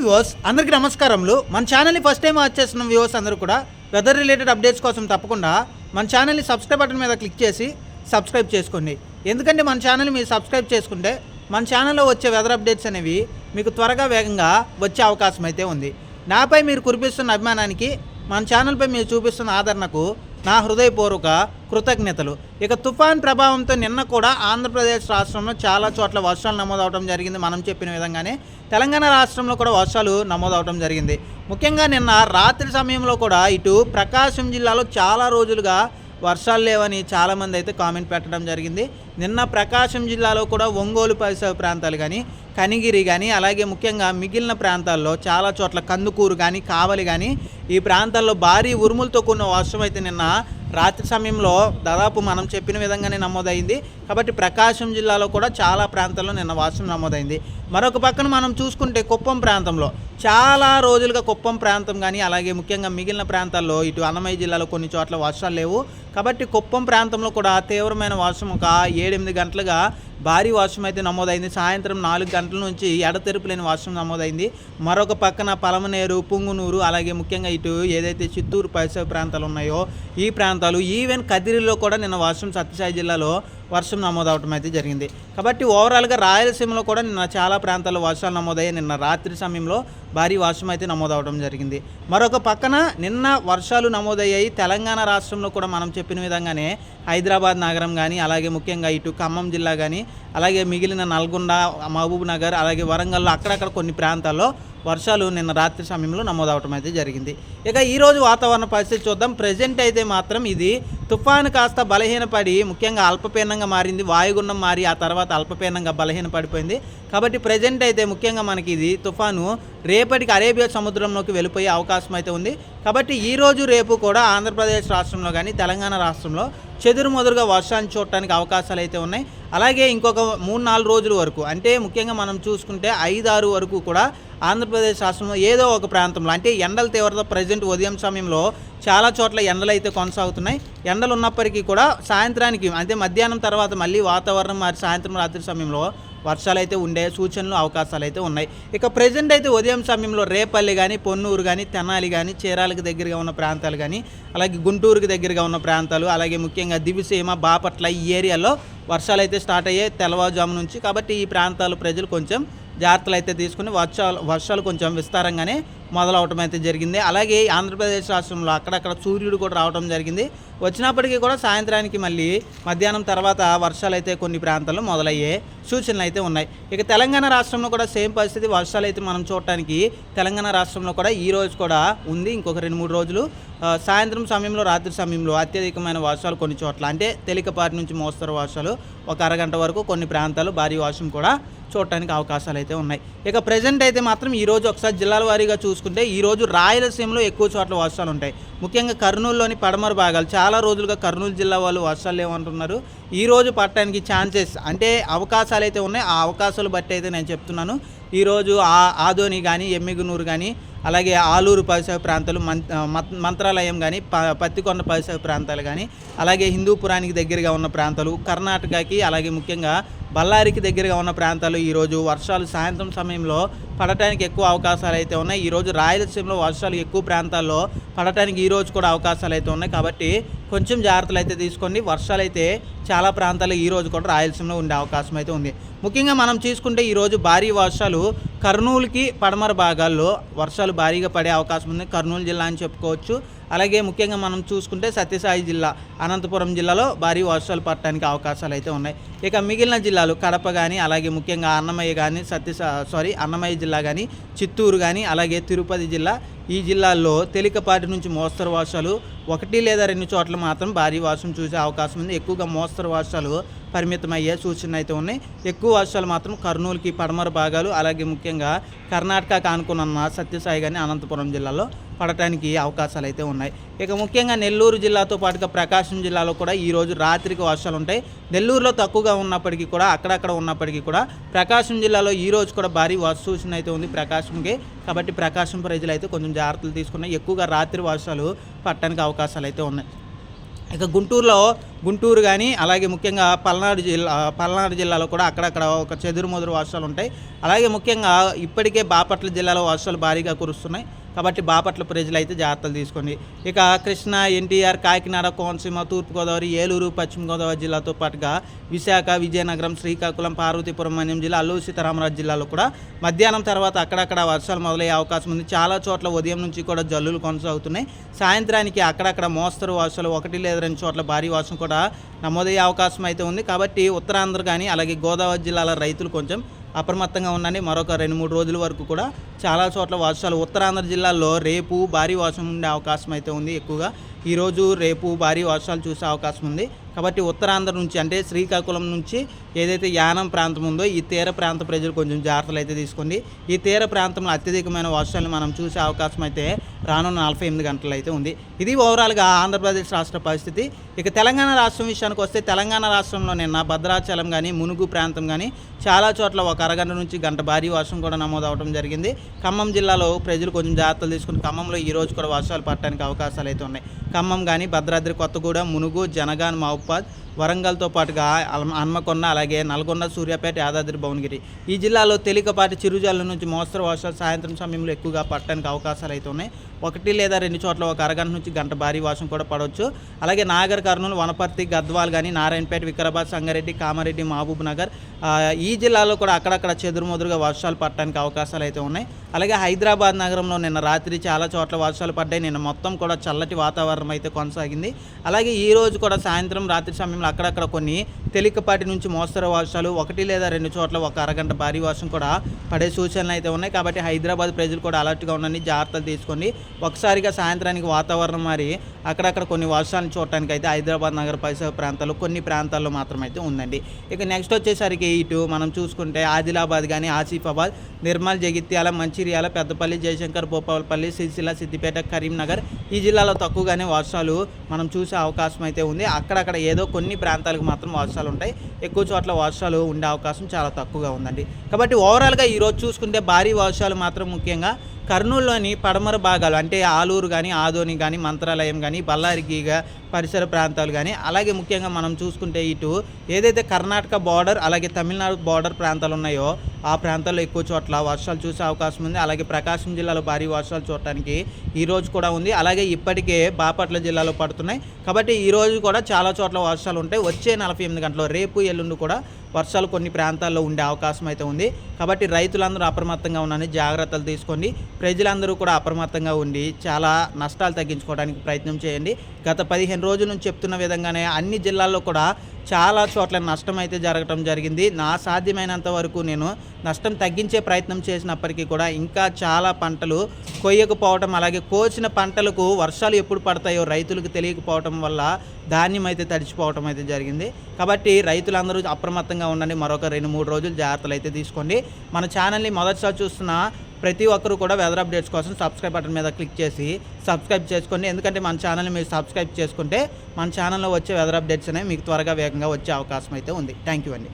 Viewers అందరికీ నమస్కారములు. మన ఛానల్ని ఫస్ట్ టైం వాచ్ చేస్తున్న వ్యూవర్స్ అందరూ కూడా వెదర్ రిలేటెడ్ అప్డేట్స్ కోసం తప్పకుండా మన ఛానల్ని సబ్స్క్రైబ్ బటన్ మీద క్లిక్ చేసి సబ్స్క్రైబ్ చేసుకోండి. ఎందుకంటే మన ఛానల్ మీరు సబ్స్క్రైబ్ చేసుకుంటే మన ఛానల్లో వచ్చే వెదర్ అప్డేట్స్ అనేవి మీకు త్వరగా వేగంగా వచ్చే అవకాశం అయితే ఉంది. నాపై మీరు కురిపిస్తున్న అభిమానానికి మన ఛానల్పై మీరు చూపిస్తున్న ఆదరణకు నా హృదయపూర్వక కృతజ్ఞతలు. ఇక తుఫాన్ ప్రభావంతో నిన్న కూడా ఆంధ్రప్రదేశ్ రాష్ట్రంలో చాలా చోట్ల వర్షాలు నమోదవడం జరిగింది మనం చెప్పిన విధంగానే. తెలంగాణ రాష్ట్రంలో కూడా వర్షాలు నమోదవడం జరిగింది. ముఖ్యంగా నిన్న రాత్రి సమయంలో కూడా ఇటు ప్రకాశం జిల్లాలో చాలా రోజులుగా వర్షాలు లేవని చాలామంది అయితే కామెంట్ పెట్టడం జరిగింది. నిన్న ప్రకాశం జిల్లాలో కూడా ఒంగోలు పరిసర ప్రాంతాలు కానీ కనిగిరి కానీ అలాగే ముఖ్యంగా మిగిలిన ప్రాంతాల్లో చాలా చోట్ల కందుకూరు కానీ కావలి కానీ ఈ ప్రాంతాల్లో భారీ ఉరుములతో కూడిన వర్షం అయితే నిన్న రాత్రి సమయంలో దాదాపు మనం చెప్పిన విధంగానే నమోదైంది. కాబట్టి ప్రకాశం జిల్లాలో కూడా చాలా ప్రాంతాల్లో నిన్న వర్షం నమోదైంది. మరొక పక్కన మనం చూసుకుంటే కుప్పం ప్రాంతంలో చాలా రోజులుగా కుప్పం ప్రాంతం కానీ అలాగే ముఖ్యంగా మిగిలిన ప్రాంతాల్లో ఇటు అన్నమయ్య జిల్లాలో కొన్ని చోట్ల వర్షాలు లేవు. కాబట్టి కుప్పం ప్రాంతంలో కూడా తీవ్రమైన వర్షం ఒక ఏడెనిమిది గంటలుగా భారీ వర్షం అయితే నమోదైంది. సాయంత్రం నాలుగు గంటల నుంచి ఎడతెరుపు లేని వర్షం నమోదైంది. మరొక పక్కన పలమనేరు పుంగునూరు అలాగే ముఖ్యంగా ఇటు ఏదైతే చిత్తూరు పరిసర ప్రాంతాలు ఉన్నాయో ఈ ప్రాంతాలు ఈవెన్ కదిరిలో కూడా నిన్న వర్షం సత్యసాయి జిల్లాలో వర్షం నమోదవటం అయితే జరిగింది. కాబట్టి ఓవరాల్గా రాయలసీమలో కూడా నిన్న చాలా ప్రాంతాల్లో వర్షాలు నమోదయ్యాయి. నిన్న రాత్రి సమయంలో భారీ వర్షం అయితే నమోదవడం జరిగింది. మరొక పక్కన నిన్న వర్షాలు నమోదయ్యాయి. తెలంగాణ రాష్ట్రంలో కూడా మనం చెప్పిన విధంగానే హైదరాబాద్ నగరం కానీ అలాగే ముఖ్యంగా ఇటు ఖమ్మం జిల్లా కానీ అలాగే మిగిలిన నల్గొండ మహబూబ్ నగర్ అలాగే వరంగల్లో అక్కడక్కడ కొన్ని ప్రాంతాల్లో వర్షాలు నిన్న రాత్రి సమయంలో నమోదవటం అయితే జరిగింది. ఇక ఈరోజు వాతావరణ పరిస్థితి చూద్దాం. ప్రజెంట్ అయితే మాత్రం ఇది తుఫాను కాస్త బలహీనపడి ముఖ్యంగా అల్పపీడనంగా మారింది వాయుగుండం మారి ఆ తర్వాత అల్పపీడనంగా బలహీన పడిపోయింది. కాబట్టి ప్రజెంట్ అయితే ముఖ్యంగా మనకి ఇది తుఫాను రేపటికి అరేబియా సముద్రంలోకి వెళ్ళిపోయే అవకాశం అయితే ఉంది. కాబట్టి ఈ రోజు రేపు కూడా ఆంధ్రప్రదేశ్ రాష్ట్రంలో కానీ తెలంగాణ రాష్ట్రంలో చెదురు మొదరుగా వర్షాన్ని చూడటానికి అవకాశాలు అయితే ఉన్నాయి. అలాగే ఇంకొక మూడు నాలుగు రోజుల వరకు అంటే ముఖ్యంగా మనం చూసుకుంటే ఐదు ఆరు వరకు కూడా ఆంధ్రప్రదేశ్ రాష్ట్రంలో ఏదో ఒక ప్రాంతంలో అంటే ఎండల తీవ్రత ప్రజెంట్ ఉదయం సమయంలో చాలా చోట్ల ఎండలు అయితే కొనసాగుతున్నాయి. ఎండలు ఉన్నప్పటికీ కూడా సాయంత్రానికి అంటే మధ్యాహ్నం తర్వాత మళ్ళీ వాతావరణం మరి సాయంత్రం రాత్రి సమయంలో వర్షాలు అయితే ఉండే సూచనలు అవకాశాలు అయితే ఉన్నాయి. ఇక ప్రజెంట్ అయితే ఉదయం సమయంలో రేపల్లి కానీ పొన్నూరు కానీ తెనాలి కానీ చీరాలకు దగ్గరగా ఉన్న ప్రాంతాలు కానీ అలాగే గుంటూరుకి దగ్గరగా ఉన్న ప్రాంతాలు అలాగే ముఖ్యంగా దివిసీమ బాపట్ల ఈ ఏరియాలో వర్షాలు అయితే స్టార్ట్ అయ్యాయి తెల్లవారుజాము నుంచి. కాబట్టి ఈ ప్రాంతాల ప్రజలు కొంచెం జాగ్రత్తలు అయితే తీసుకుని వర్షాలు వర్షాలు కొంచెం విస్తారంగానే మొదలవటం అయితే జరిగింది. అలాగే ఆంధ్రప్రదేశ్ రాష్ట్రంలో అక్కడక్కడ సూర్యుడు కూడా రావడం జరిగింది. వచ్చినప్పటికీ కూడా సాయంత్రానికి మళ్ళీ మధ్యాహ్నం తర్వాత వర్షాలు అయితే కొన్ని ప్రాంతాల్లో మొదలయ్యే సూచనలు అయితే ఉన్నాయి. ఇక తెలంగాణ రాష్ట్రంలో కూడా సేమ్ పరిస్థితి వర్షాలు అయితే మనం చూడటానికి తెలంగాణ రాష్ట్రంలో కూడా ఈ రోజు కూడా ఉంది. ఇంకొక రెండు మూడు రోజులు సాయంత్రం సమయంలో రాత్రి సమయంలో అత్యధికమైన వర్షాలు కొన్ని చోట్ల అంటే తేలికపాటి నుంచి మోస్తరు వర్షాలు ఒక అరగంట వరకు కొన్ని ప్రాంతాలు భారీ వర్షం కూడా చూడటానికి అవకాశాలు అయితే ఉన్నాయి. ఇక ప్రజెంట్ అయితే మాత్రం ఈ రోజు ఒకసారి జిల్లాల వారీగా చూసుకుంటే ఈ రోజు రాయలసీమలో ఎక్కువ చోట్ల వర్షాలు ఉంటాయి. ముఖ్యంగా కర్నూలులోని పడమర భాగాలు చాలా చాలా రోజులుగా కర్నూలు జిల్లా వాళ్ళు వర్షాలు లేవంటున్నారు. ఈరోజు పట్టడానికి ఛాన్సెస్ అంటే అవకాశాలు అయితే ఉన్నాయి. ఆ అవకాశాలు బట్టి అయితే నేను చెప్తున్నాను. ఈరోజు ఆ ఆదోని కానీ ఎమ్మిగునూరు కానీ అలాగే ఆలూరు పరిసర ప్రాంతాలు మంత్రాలయం కానీ ప పత్తికొండ పరిసర ప్రాంతాలు కానీ అలాగే హిందూపురానికి దగ్గరగా ఉన్న ప్రాంతాలు కర్ణాటకకి అలాగే ముఖ్యంగా బళ్ళారికి దగ్గరగా ఉన్న ప్రాంతాలు ఈరోజు వర్షాలు సాయంత్రం సమయంలో పడటానికి ఎక్కువ అవకాశాలు అయితే ఉన్నాయి. ఈరోజు రాయలసీమలో వర్షాలు ఎక్కువ ప్రాంతాల్లో పడటానికి ఈరోజు కూడా అవకాశాలు అయితే ఉన్నాయి. కాబట్టి కొంచెం జాగ్రత్తలు అయితే తీసుకోండి. వర్షాలు అయితే చాలా ప్రాంతాల్లో ఈరోజు కూడా రాయలసీమలో ఉండే అవకాశం అయితే ఉంది. ముఖ్యంగా మనం చూసుకుంటే ఈరోజు భారీ వర్షాలు కర్నూలుకి పడమర భాగాల్లో వర్షాలు భారీగా పడే అవకాశం ఉంది. కర్నూలు జిల్లా అని చెప్పుకోవచ్చు. అలాగే ముఖ్యంగా మనం చూసుకుంటే సత్యసాయి జిల్లా అనంతపురం జిల్లాలో భారీ వర్షాలు పడటానికి అవకాశాలు అయితే ఉన్నాయి. ఇక మిగిలిన జిల్లాలు కడప కానీ అలాగే ముఖ్యంగా అన్నమయ్య కానీ సత్యసా సారీ అన్నమయ్య జిల్లా కానీ చిత్తూరు కానీ అలాగే తిరుపతి జిల్లా ఈ జిల్లాల్లో తేలికపాటి నుంచి మోస్తరు వర్షాలు ఒకటి లేదా రెండు చోట్ల మాత్రం భారీ వర్షం చూసే అవకాశం ఉంది. ఎక్కువగా మోస్తరు వర్షాలు పరిమితమయ్యే సూచనలు అయితే ఉన్నాయి. ఎక్కువ వర్షాలు మాత్రం కర్నూలుకి పడమర భాగాలు అలాగే ముఖ్యంగా కర్ణాటకకు ఆనుకున్న సత్యసాయి కానీ అనంతపురం జిల్లాలో పడటానికి అవకాశాలు అయితే ఉన్నాయి. ఇక ముఖ్యంగా నెల్లూరు జిల్లాతో పాటుగా ప్రకాశం జిల్లాలో కూడా ఈ రోజు రాత్రికి వర్షాలు ఉంటాయి. నెల్లూరులో తక్కువగా ఉన్నప్పటికీ కూడా అక్కడక్కడ ఉన్నప్పటికీ కూడా ప్రకాశం జిల్లాలో ఈ రోజు కూడా భారీ వర్ష సూచన అయితే ఉంది ప్రకాశంకి. కాబట్టి ప్రకాశం ప్రజలు అయితే కొంచెం జాగ్రత్తలు తీసుకున్నాయి ఎక్కువగా రాత్రి వర్షాలు పట్టడానికి అవకాశాలు అయితే ఉన్నాయి. ఇక గుంటూరులో గుంటూరు కానీ అలాగే ముఖ్యంగా పల్నాడు జిల్లా పల్నాడు జిల్లాలో కూడా అక్కడక్కడ ఒక చెదురు మొదరు వర్షాలు ఉంటాయి అలాగే ముఖ్యంగా ఇప్పటికే బాపట్ల జిల్లాలో వర్షాలు భారీగా కురుస్తున్నాయి. కాబట్టి బాపట్ల ప్రజలు అయితే జాగ్రత్తలు తీసుకోండి. ఇక కృష్ణ ఎన్టీఆర్ కాకినాడ కోనసీమ తూర్పుగోదావరి ఏలూరు పశ్చిమ గోదావరి జిల్లాతో పాటుగా విశాఖ విజయనగరం శ్రీకాకుళం పార్వతీపురం మన్యం జిల్లా అల్లూరు సీతారామరాజు జిల్లాలో కూడా మధ్యాహ్నం తర్వాత అక్కడక్కడ వర్షాలు మొదలయ్యే అవకాశం ఉంది. చాలా చోట్ల ఉదయం నుంచి కూడా జల్లులు కొనసాగుతున్నాయి. సాయంత్రానికి అక్కడక్కడ మోస్తరు వర్షాలు ఒకటి లేదా రెండు చోట్ల భారీ వర్షం కూడా నమోదయ్యే అవకాశం అయితే ఉంది. కాబట్టి ఉత్తరాంధ్ర కానీ అలాగే గోదావరి జిల్లాల రైతులు కొంచెం అప్రమత్తంగా ఉండండి. మరొక రెండు మూడు రోజుల వరకు కూడా చాలా చోట్ల వర్షాలు ఉత్తరాంధ్ర జిల్లాల్లో రేపు భారీ వర్షం ఉండే అవకాశం అయితే ఉంది ఎక్కువగా. ఈరోజు రేపు భారీ వర్షాలు చూసే అవకాశం ఉంది. కాబట్టి ఉత్తరాంధ్ర నుంచి అంటే శ్రీకాకుళం నుంచి ఏదైతే యానం ప్రాంతం ఉందో ఈ తీర ప్రాంత ప్రజలు కొంచెం జాగ్రత్తలు అయితే తీసుకోండి. ఈ తీర ప్రాంతంలో అత్యధికమైన వర్షాలను మనం చూసే అవకాశం అయితే రానున్న నలభై ఎనిమిది గంటలు అయితే ఉంది. ఇది ఓవరాల్గా ఆంధ్రప్రదేశ్ రాష్ట్ర పరిస్థితి. ఇక తెలంగాణ రాష్ట్రం విషయానికి వస్తే తెలంగాణ రాష్ట్రంలో నిన్న భద్రాచలం కానీ మునుగు ప్రాంతం కానీ చాలా చోట్ల ఒక అరగంట నుంచి గంట భారీ వర్షం కూడా నమోదవడం జరిగింది. ఖమ్మం జిల్లాలో ప్రజలు కొంచెం జాగ్రత్తలు తీసుకుని ఖమ్మంలో ఈ రోజు కూడా వర్షాలు పడటానికి అవకాశాలు అయితే ఉన్నాయి. ఖమ్మం కానీ భద్రాద్రి కొత్తగూడెం మునుగు జనగాన్ మహబాద్ వరంగల్తో పాటుగా హన్మకొండ అలాగే నల్గొండ సూర్యాపేట యాదాద్రి భువనగిరి. ఈ జిల్లాలో తేలికపాటి చిరుజల్లు నుంచి మోస్తరు వర్షాలు సాయంత్రం సమయంలో ఎక్కువగా పట్టడానికి అవకాశాలు అయితే ఉన్నాయి. ఒకటి లేదా రెండు చోట్ల ఒక అరగంట నుంచి గంట భారీ వర్షం కూడా పడవచ్చు. అలాగే నాగర్ కర్నూలు వనపర్తి గద్వాల్ కానీ నారాయణపేట వికారాబాద్ సంగారెడ్డి కామారెడ్డి మహబూబ్ నగర్ ఈ జిల్లాలో కూడా అక్కడక్కడ చెదురుమదురుగా వర్షాలు పట్టడానికి అవకాశాలు అయితే ఉన్నాయి. అలాగే హైదరాబాద్ నగరంలో నిన్న రాత్రి చాలా చోట్ల వర్షాలు పడ్డాయి. నిన్న మొత్తం కూడా చల్లటి వాతావరణం అయితే కొనసాగింది. అలాగే ఈ రోజు కూడా సాయంత్రం రాత్రి సమయంలో అక్కడక్కడ కొన్ని తేలికపాటి నుంచి మోస్తరు వర్షాలు ఒకటి లేదా రెండు చోట్ల ఒక అరగంట భారీ వర్షం కూడా పడే సూచనలు అయితే ఉన్నాయి. కాబట్టి హైదరాబాద్ ప్రజలు కూడా అలర్ట్గా ఉండండి జాగ్రత్తలు తీసుకోండి. ఒకసారిగా సాయంత్రానికి వాతావరణం మారి అక్కడక్కడ కొన్ని వర్షాలను చూడటానికి అయితే హైదరాబాద్ నగర పరిసర ప్రాంతాలు కొన్ని ప్రాంతాల్లో మాత్రమైతే ఉందండి. ఇక నెక్స్ట్ వచ్చేసరికి ఇటు మనం చూసుకుంటే ఆదిలాబాద్ కానీ ఆసిఫాబాద్ నిర్మల్ జగిత్యాల మంచిర్యాల పెద్దపల్లి జయశంకర్ భూపాలపల్లి సిరిసిల్ల సిద్దిపేట కరీంనగర్ ఈ జిల్లాలో తక్కువగానే వర్షాలు మనం చూసే అవకాశం అయితే ఉంది. అక్కడక్కడ ఏదో కొన్ని ప్రాంతాలకు మాత్రం వర్షాలు ఉంటాయి. ఎక్కువ చోట్ల వర్షాలు ఉండే అవకాశం చాలా తక్కువగా ఉందండి. కాబట్టి ఓవరాల్గా ఈరోజు చూసుకుంటే భారీ వర్షాలు మాత్రం ముఖ్యంగా కర్నూలులోని పడమర భాగాలు అంటే ఆలూరు కానీ ఆదోని కానీ మంత్రాలయం కానీ బళ్ళారిగీగ పరిసర ప్రాంతాలు కానీ అలాగే ముఖ్యంగా మనం చూసుకుంటే ఇటు ఏదైతే కర్ణాటక బార్డర్ అలాగే తమిళనాడు బార్డర్ ప్రాంతాలు ఉన్నాయో ఆ ప్రాంతాల్లో ఎక్కువ చోట్ల వర్షాలు చూసే అవకాశం ఉంది. అలాగే ప్రకాశం జిల్లాలో భారీ వర్షాలు చూడటానికి ఈ రోజు కూడా ఉంది. అలాగే ఇప్పటికే బాపట్ల జిల్లాలో పడుతున్నాయి. కాబట్టి ఈ రోజు కూడా చాలా చోట్ల వర్షాలు ఉంటాయి. వచ్చే నలభై ఎనిమిది గంటలు రేపు ఎల్లుండి కూడా వర్షాలు కొన్ని ప్రాంతాల్లో ఉండే అవకాశం అయితే ఉంది. కాబట్టి రైతులందరూ అప్రమత్తంగా ఉన్నారని జాగ్రత్తలు తీసుకోండి. ప్రజలందరూ కూడా అప్రమత్తంగా ఉండి చాలా నష్టాలు తగ్గించుకోవడానికి ప్రయత్నం చేయండి. గత పదిహేను రోజుల నుంచి చెప్తున్న విధంగానే అన్ని జిల్లాల్లో కూడా చాలా చోట్ల నష్టం అయితే జరగటం జరిగింది. నా సాధ్యమైనంత వరకు నేను నష్టం తగ్గించే ప్రయత్నం చేసినప్పటికీ కూడా ఇంకా చాలా పంటలు కొయ్యకపోవటం అలాగే కోసిన పంటలకు వర్షాలు ఎప్పుడు పడతాయో రైతులకు తెలియకపోవటం వల్ల ధాన్యం అయితే తడిచిపోవటం అయితే జరిగింది. కాబట్టి రైతులందరూ అప్రమత్తంగా ఉండండి. మరొక రెండు మూడు రోజులు జాగ్రత్తలు అయితే తీసుకోండి. మన ఛానల్ని మొదటిసారి చూస్తున్న ప్రతి ఒక్కరు కూడా వెదర్ అప్డేట్స్ కోసం సబ్స్క్రైబ్ బటన్ మీద క్లిక్ చేసి సబ్స్క్రైబ్ చేసుకోండి. ఎందుకంటే మన ఛానల్ని మీరు సబ్స్క్రైబ్ చేసుకుంటే మన ఛానల్లో వచ్చే వెదర్ అప్డేట్స్ అనేవి మీకు త్వరగా వేగంగా వచ్చే అవకాశం అయితే ఉంది. థ్యాంక్ యూ అండి.